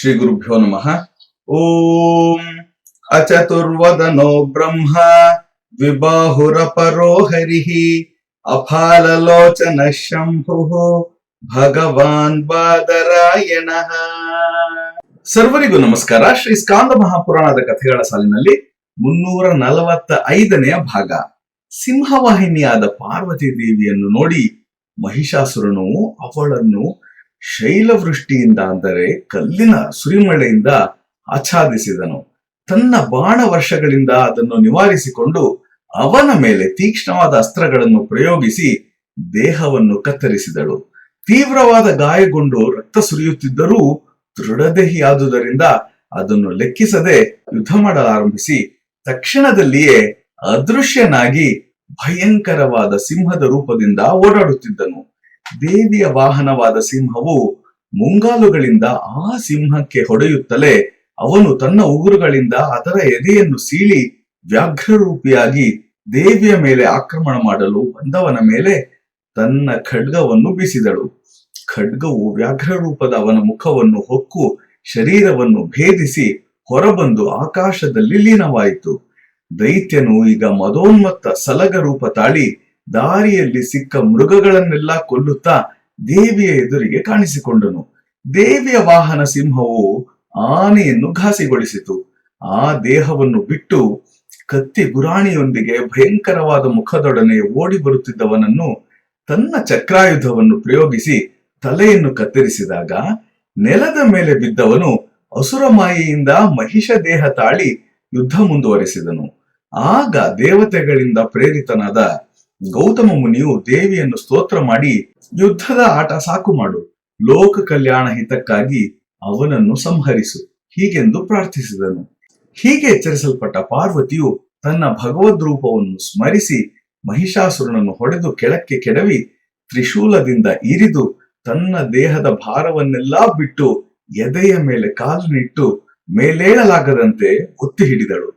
ಶ್ರೀ ಗುರುಭ್ಯೋ ನಮಃ. ಓಂ ಅಚತುರ್ವದನೋ ಬ್ರಹ್ಮ ವಿಬಾಹುರ ಪರೋ ಹರಿಃ ಅಫಾಲಲೋಚನ ಶಂಭು ಭಗವಾನ್ ಬಾದರಾಯಣ. ಸರ್ವರಿಗೂ ನಮಸ್ಕಾರ. ಶ್ರೀ ಸ್ಕಾಂದ ಮಹಾಪುರಾಣದ ಕಥೆಗಳ ಸಾಲಿನಲ್ಲಿ ಮುನ್ನೂರ ನಲವತ್ತ ಐದನೆಯ ಭಾಗ. ಸಿಂಹವಾಹಿನಿಯಾದ ಪಾರ್ವತಿ ದೇವಿಯನ್ನು ನೋಡಿ ಮಹಿಷಾಸುರನು ಅವಳನ್ನು ಶೈಲವೃಷ್ಟಿಯಿಂದ ಅಂದರೆ ಕಲ್ಲಿನ ಸುರಿಮಳೆಯಿಂದ ಆಚ್ಛಾದಿಸಿದನು. ತನ್ನ ಬಾಣ ವರ್ಷಗಳಿಂದ ಅದನ್ನು ನಿವಾರಿಸಿಕೊಂಡು ಅವನ ಮೇಲೆ ತೀಕ್ಷ್ಣವಾದ ಅಸ್ತ್ರಗಳನ್ನು ಪ್ರಯೋಗಿಸಿ ದೇಹವನ್ನು ಕತ್ತರಿಸಿದಳು. ತೀವ್ರವಾದ ಗಾಯಗೊಂಡು ರಕ್ತ ಸುರಿಯುತ್ತಿದ್ದರೂ ದೃಢದೇಹಿಯಾದುದರಿಂದ ಅದನ್ನು ಲೆಕ್ಕಿಸದೆ ಯುದ್ಧ ಮಾಡಲಾರಂಭಿಸಿ ತಕ್ಷಣದಲ್ಲಿಯೇ ಅದೃಶ್ಯನಾಗಿ ಭಯಂಕರವಾದ ಸಿಂಹದ ರೂಪದಿಂದ ಓಡಾಡುತ್ತಿದ್ದನು. ದೇವಿಯ ವಾಹನವಾದ ಸಿಂಹವು ಮುಂಗಾಲುಗಳಿಂದ ಆ ಸಿಂಹಕ್ಕೆ ಹೊಡೆಯುತ್ತಲೇ ಅವನು ತನ್ನ ಉಗುರುಗಳಿಂದ ಅದರ ಎದೆಯನ್ನು ಸೀಳಿ ವ್ಯಾಘ್ರರೂಪಿಯಾಗಿ ದೇವಿಯ ಮೇಲೆ ಆಕ್ರಮಣ ಮಾಡಲು ಬಂದವನ ಮೇಲೆ ತನ್ನ ಖಡ್ಗವನ್ನು ಬೀಸಿದಳು. ಖಡ್ಗವು ವ್ಯಾಘ್ರರೂಪದ ಅವನ ಮುಖವನ್ನು ಹೊಕ್ಕು, ಶರೀರವನ್ನು ಭೇದಿಸಿ ಹೊರಬಂದು ಆಕಾಶದಲ್ಲಿ ಲೀನವಾಯಿತು. ದೈತ್ಯನು ಈಗ ಮದೋನ್ಮತ್ತ ಸಲಗ ರೂಪ ತಾಳಿ ದಾರಿಯಲ್ಲಿ ಸಿಕ್ಕ ಮೃಗಗಳನ್ನೆಲ್ಲ ಕೊಲ್ಲುತ್ತಾ ದೇವಿಯ ಎದುರಿಗೆ ಕಾಣಿಸಿಕೊಂಡನು. ದೇವಿಯ ವಾಹನ ಸಿಂಹವು ಆನೆಯನ್ನು ಘಾಸಿಗೊಳಿಸಿತು. ಆ ದೇಹವನ್ನು ಬಿಟ್ಟು ಕತ್ತಿ ಗುರಾಣಿಯೊಂದಿಗೆ ಭಯಂಕರವಾದ ಮುಖದೊಡನೆ ಓಡಿ ಬರುತ್ತಿದ್ದವನನ್ನು ತನ್ನ ಚಕ್ರಾಯುಧವನ್ನು ಪ್ರಯೋಗಿಸಿ ತಲೆಯನ್ನು ಕತ್ತರಿಸಿದಾಗ ನೆಲದ ಮೇಲೆ ಬಿದ್ದವನು ಅಸುರ ಮಾಯೆಯಿಂದ ಮಹಿಷ ದೇಹ ತಾಳಿ ಯುದ್ಧ ಮುಂದುವರೆಸಿದನು. ಆಗ ದೇವತೆಗಳಿಂದ ಪ್ರೇರಿತನಾದ ಗೌತಮ ಮುನಿಯು ದೇವಿಯನ್ನು ಸ್ತೋತ್ರ ಮಾಡಿ ಯುದ್ಧದ ಆಟ ಸಾಕು ಮಾಡು. ಲೋಕ ಕಲ್ಯಾಣ ಹಿತಕ್ಕಾಗಿ ಅವನನ್ನು ಸಂಹರಿಸು. ಹೀಗೆಂದು ಪ್ರಾರ್ಥಿಸಿದನು. ಹೀಗೆ ಎಚ್ಚರಿಸಲ್ಪಟ್ಟ ಪಾರ್ವತಿಯು ತನ್ನ ಭಗವದ್ ರೂಪವನ್ನು ಸ್ಮರಿಸಿ ಮಹಿಷಾಸುರನನ್ನು ಹೊಡೆದು ಕೆಳಕ್ಕೆ ಕೆಡವಿ ತ್ರಿಶೂಲದಿಂದ ಇರಿದು ತನ್ನ ದೇಹದ ಭಾರವನ್ನೆಲ್ಲಾ ಬಿಟ್ಟು ಎದೆಯ ಮೇಲೆ ಕಾಲು ನಿಟ್ಟು ಮೇಲೇಳಲಾಗದಂತೆ ಒತ್ತಿ ಹಿಡಿದಳು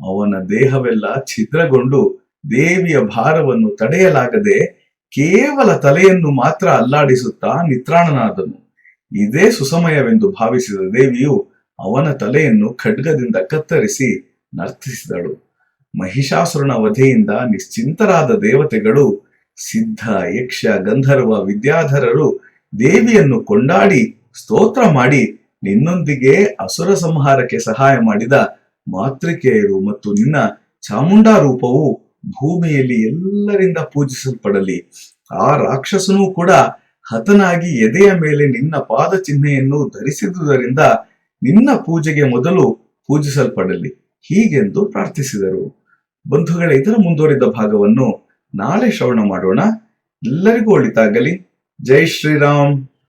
ಅವನ ದೇಹವೆಲ್ಲ ಛಿದ್ರಗೊಂಡು ದೇವಿಯ ಭಾರವನ್ನು ತಡೆಯಲಾಗದೆ ಕೇವಲ ತಲೆಯನ್ನು ಮಾತ್ರ ಅಲ್ಲಾಡಿಸುತ್ತಾ ನಿತ್ರಾಣನಾದನು. ಇದೇ ಸುಸಮಯವೆಂದು ಭಾವಿಸಿದ ದೇವಿಯು ಅವನ ತಲೆಯನ್ನು ಖಡ್ಗದಿಂದ ಕತ್ತರಿಸಿ ನರ್ತಿಸಿದಳು. ಮಹಿಷಾಸುರನ ವಧೆಯಿಂದ ನಿಶ್ಚಿಂತರಾದ ದೇವತೆಗಳು ಸಿದ್ಧ, ಯಕ್ಷ, ಗಂಧರ್ವ, ವಿದ್ಯಾಧರರು ದೇವಿಯನ್ನು ಕೊಂಡಾಡಿ ಸ್ತೋತ್ರ ಮಾಡಿ ನಿನ್ನೊಂದಿಗೆ ಅಸುರ ಸಂಹಾರಕ್ಕೆ ಸಹಾಯ ಮಾಡಿದ ಮಾತೃಕೆಯರು ಮತ್ತು ನಿನ್ನ ಚಾಮುಂಡಾ ರೂಪವು ಭೂಮಿಯಲ್ಲಿ ಎಲ್ಲರಿಂದ ಪೂಜಿಸಲ್ಪಡಲಿ. ಆ ರಾಕ್ಷಸನೂ ಕೂಡ ಹತನಾಗಿ ಎದೆಯ ಮೇಲೆ ನಿನ್ನ ಪಾದ ಚಿಹ್ನೆಯನ್ನು ಧರಿಸಿದುದರಿಂದ ನಿನ್ನ ಪೂಜೆಗೆ ಮೊದಲು ಪೂಜಿಸಲ್ಪಡಲಿ. ಹೀಗೆಂದು ಪ್ರಾರ್ಥಿಸಿದರು. ಬಂಧುಗಳ, ಇದರ ಮುಂದುವರಿದ ಭಾಗವನ್ನು ನಾಳೆ ಶ್ರವಣ ಮಾಡೋಣ. ಎಲ್ಲರಿಗೂ ಒಳಿತಾಗಲಿ. ಜೈ ಶ್ರೀರಾಮ್.